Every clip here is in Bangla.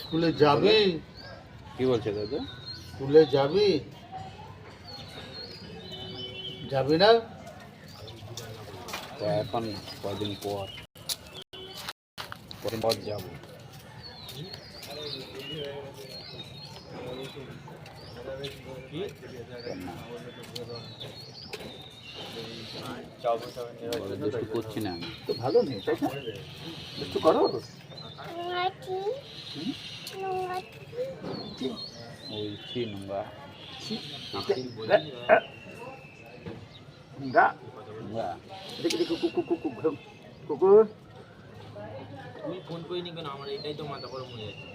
স্কুলে যাবি? কি বলছে দাদা? স্কুলে যাবি? যাবি না? তো এখন কদিন পর? কদিন পর যাব। বলে করছি না আমি। তো ভালো নেই তাই না? একটু করো। ওই ছি নোংরা গা নোংরা দেখি দেখি কুকু কুকু কুকুর তুমি ফোন করিনি কেন আমার এটাই তো মাথা গরম হয়ে যাচ্ছে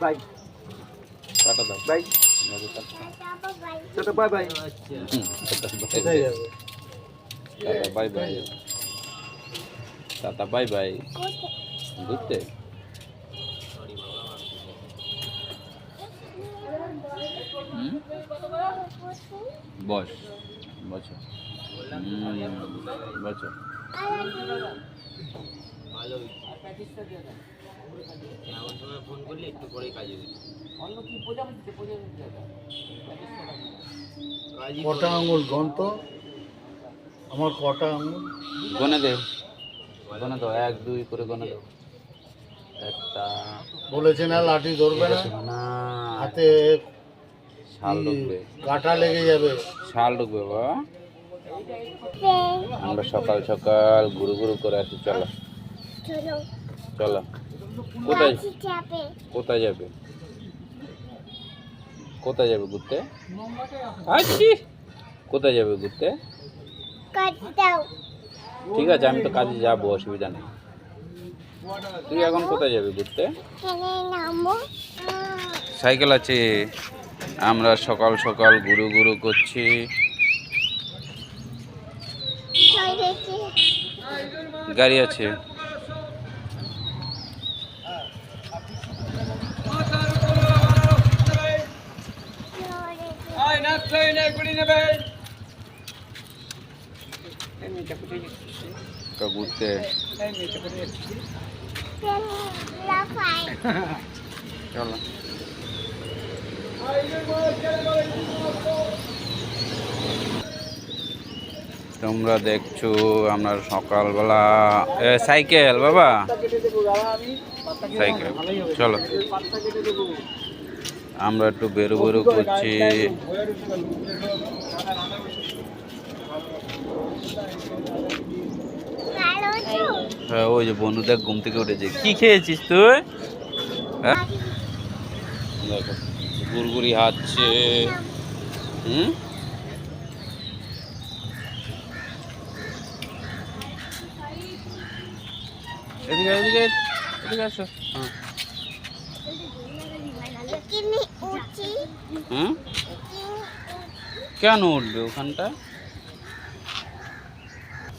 বাই টাটা দাও বাই দাদা টাটা টাটা বাই বাই আচ্ছা হুম, টাটা কোথায় বাই যাবে বাই টাটা বাই বাই ঘুরতে সরি বাবা হুম? বস বসো হুম, বসো ভালো হয়েছে এমন সময় ফোন করলে একটু পরেই কাজে দিই কাজই কটা করে। আঙুল গন তো আমার কটা আঙুল? গনে দে। গনে দাও এক দুই করে গনে দাও। একটা। বলেছে না লাঠি ধরবে না। না। হাতে শাল ঢুকবে। কাটা লেগে যাবে? শাল ঢুকবে বাবা। আমরা সকাল সকাল ঘুরু ঘুরু করে আসি চলো। চলো। কোথায়? কোথায় যাবে? কোথায় যাবে ঘুরতে? আসছি কোথায় যাবে ঘুরতে? ঠিক আছে আমি তো কাজে যাব অসুবিধা নেই। তুই এখন কোথায় যাবি ঘুরতে? সাইকেল আছে। আমরা সকাল সকাল ঘুরু ঘুরু করছি। গাড়ি আছে। চলো তোমরা দেখছ আমরা সকালবেলা সাইকেল বাবা? সাইকেল। চলো। আমরা একটু বেরো বেরো করছি হ্যাঁ ওই যে বন্ধু দেখ ঘুম থেকে উঠেছে। কি খেয়েছিস তুই? হ্যাঁ? দেখো গুড়গুড়ি হাঁটছে হুম? এদিকে এদিকে এদিকে আসো। হ্যাঁ। কেন উঠবে ওখানটা?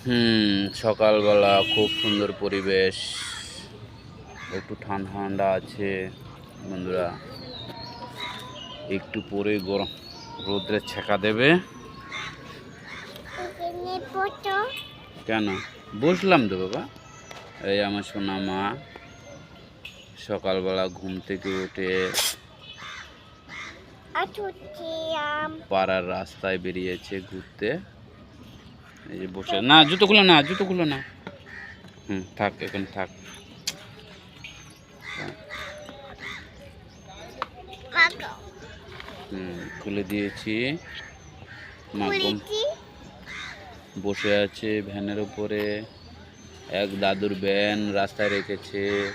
হুম সকালবেলা খুব সুন্দর পরিবেশ। একটু ঠান্ডা ঠান্ডা আছে। বন্ধুরা একটু পরে গরম রোদ্রে ছেঁকা দেবে। কেন? বসলাম তো বাবা। এই আমার সোনা মা সকালবেলা ঘুম থেকে উঠে পাড়ার রাস্তায় বেরিয়েছে ঘুরতে। এই যে বসে। না জুতো খুলো না জুতো খুলো না। হুম থাক এখানে থাক। হুম খুলে দিয়েছি। মা বসে আছে ভ্যানের উপরে। এক দাদুর ভ্যান রাস্তায় রেখেছে।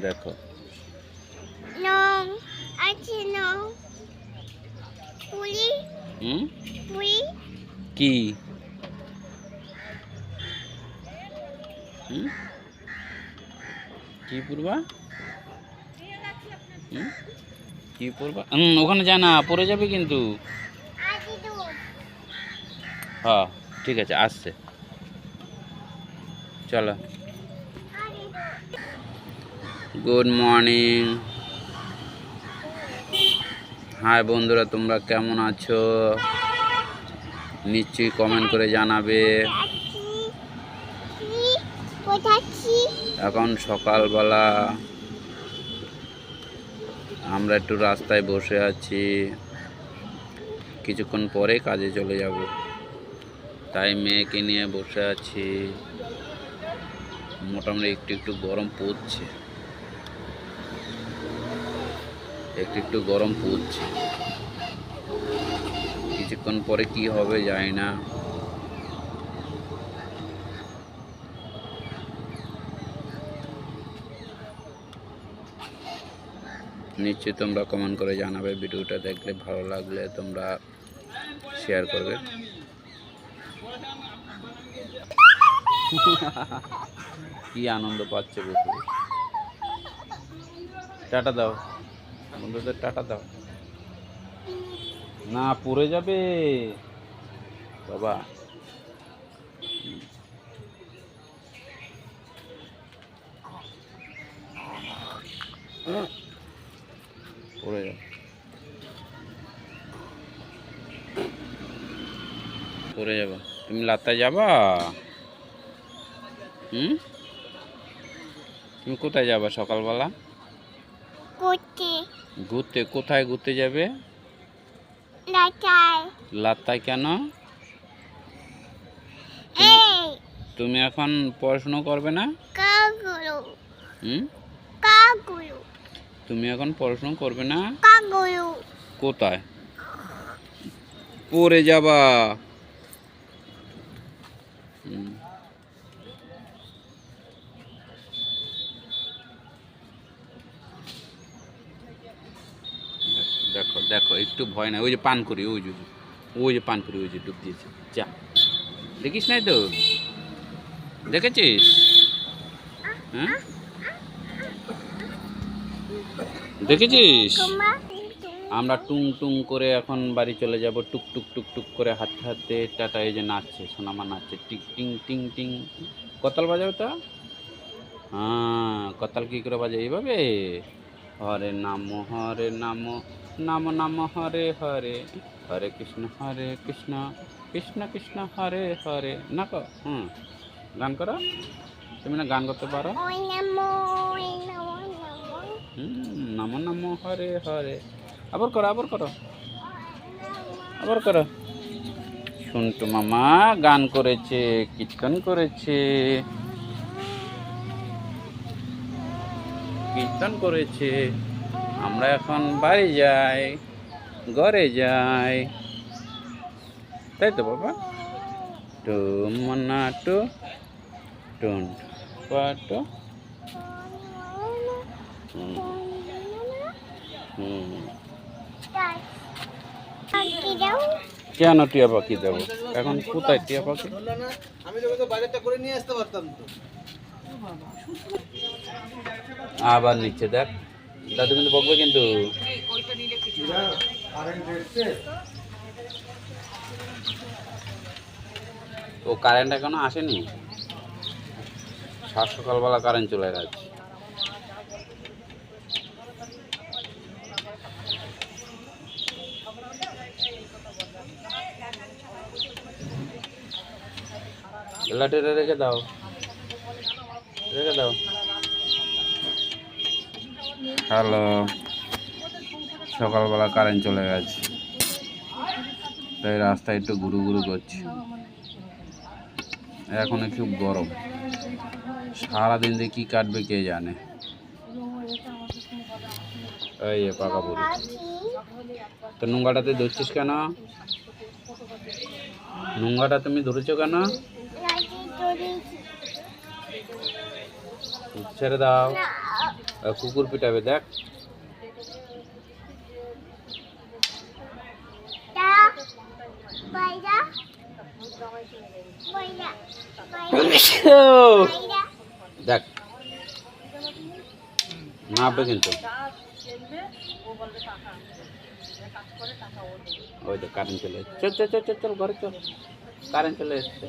দেখো। হুম? কি? হুম? কি পড়বা? হুম? কি পড়বা? হুম ওখানে যা না পড়ে যাবে কিন্তু। হ্যাঁ ঠিক আছে আসছে। চলো। Good morning. হাই বন্ধুরা, তোমরা কেমন আছো? নিশ্চয়ই কমেন্ট করে জানাবে। এখন সকালবেলা আমরা একটু রাস্তায় বসে আছি। কিছুক্ষণ পরে কাজে চলে যাব। তাই মেয়েকে নিয়ে বসে আছি। মোটামুটি একটু একটু গরম পড়ছে। একটু একটু গরম পড়ছে। কিছুক্ষণ পরে কি হবে জানি না। নিশ্চয়ই তোমরা কমেন্ট করে জানাবে, ভিডিওটা দেখলে ভালো লাগলে তোমরা শেয়ার করবে। কি আনন্দ পাচ্ছে বসে টাটা দাও। বন্ধুদের টাটা দাও। না পড়ে যাবে। বাবা। পড়ে যাবে। পড়ে যাবা। তুমি লাত্তায় যাবা? হুম? তুমি কোথায় যাবা সকালবেলা? ঘুরতে কোথায় ঘুরতে যাবে? লাত্তায় কেন? তুমি এখন পড়াশুনো করবে না? তুমি এখন পড়াশুনো করবে না? কোথায়? পড়ে যাবা হুম। দেখো, একটু ভয় নাই। ওই যে পান করি, ওই যে ওই যে পান করি, ওই যে ডুব দিয়েছে। যা। দেখিস নাই তো? দেখেছিস? হ্যাঁ? দেখেছিস? আমরা টুং টুং করে এখন বাড়ি চলে যাব। টুক টুক টুক টুক করে হাঁটতে হাতে টাটা, এই যে নাচছে, সোনামা নাচছে। টিক, টিং টিং টিং। কতাল বাজাবে তো? হ্যাঁ কতাল কি করে বাজে এইভাবে? হরে নাম হরে নাম নাম নাম হরে হরে। হরে কৃষ্ণ হরে কৃষ্ণ কৃষ্ণ কৃষ্ণ হরে হরে। না কো? হুম। গান করো। তুমি না গান করতে পারো? নামো নামো হরে হরে। আবার করো আবার করো। আবার করো। সন্টু মামা গান করেছে কীর্তন করেছে। কীর্তন করেছে। আমরা এখন বাড়ি যাই, ঘরে যাই। তাই তো বাবা? টু মনা টু, টুন দাও কেন টিয়া পাখি দেবো? এখন কোথায় টিয়া পাখি? আমি বাজারটা করে নিয়ে আসতে পারতাম তো। আবার নিচ্ছে, দেখ। দাদু কিন্তু বকবে কিন্তু। ও কারেন্ট এখনও আসেনি? সাত সকালবেলা কারেন্ট চলে গেছে। লাঠিটা রেখে দাও। হ্যালো। সকালবেলা কারেন্ট চলে গেছে। তাই রাস্তায় একটু ঘুরু ঘুরু করছি। এখন একটু গরম। সারাদিন দিয়ে কী কাটবে কে জানে? এই পাকা পাখি তো নোংরাটাতে ধরছিস কেন? নোংরাটা তুমি ধরেছো কেন? ছেড়ে দাও। না আর কুকুর পিটাবে দেখ। তা বাইরা বাইরা বাইরা বাইরা দেখ। নামবে কিন্তু। ওই তো কারেন্ট চলে এসছে। চল চল চল চল চল ঘরে চল। কারেন্ট চলে এসছে।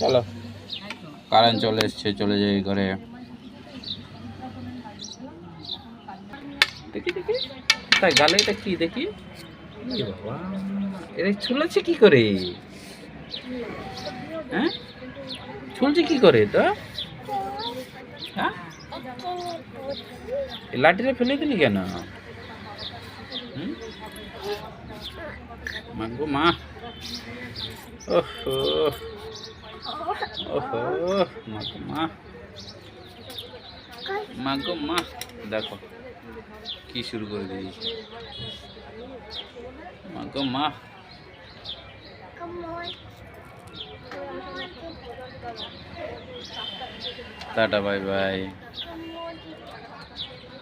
চলো। কারেন্ট চলে এসছে, চলে যাই ঘরে। দেখি তাই গালে এটা কি, দেখি? বাবা, এরা ছুলেছে কি করে? হ্যাঁ? ছুলছে কি করে তো? হ্যাঁ? লাঠিটা ফেলে দিলি কেন? হুম? মা গো মা। ওহো ওহো মা গো মা মা গো মা দেখো, কি শুরু করে দিয়েছে। মা গো মা। Tata, bye bye.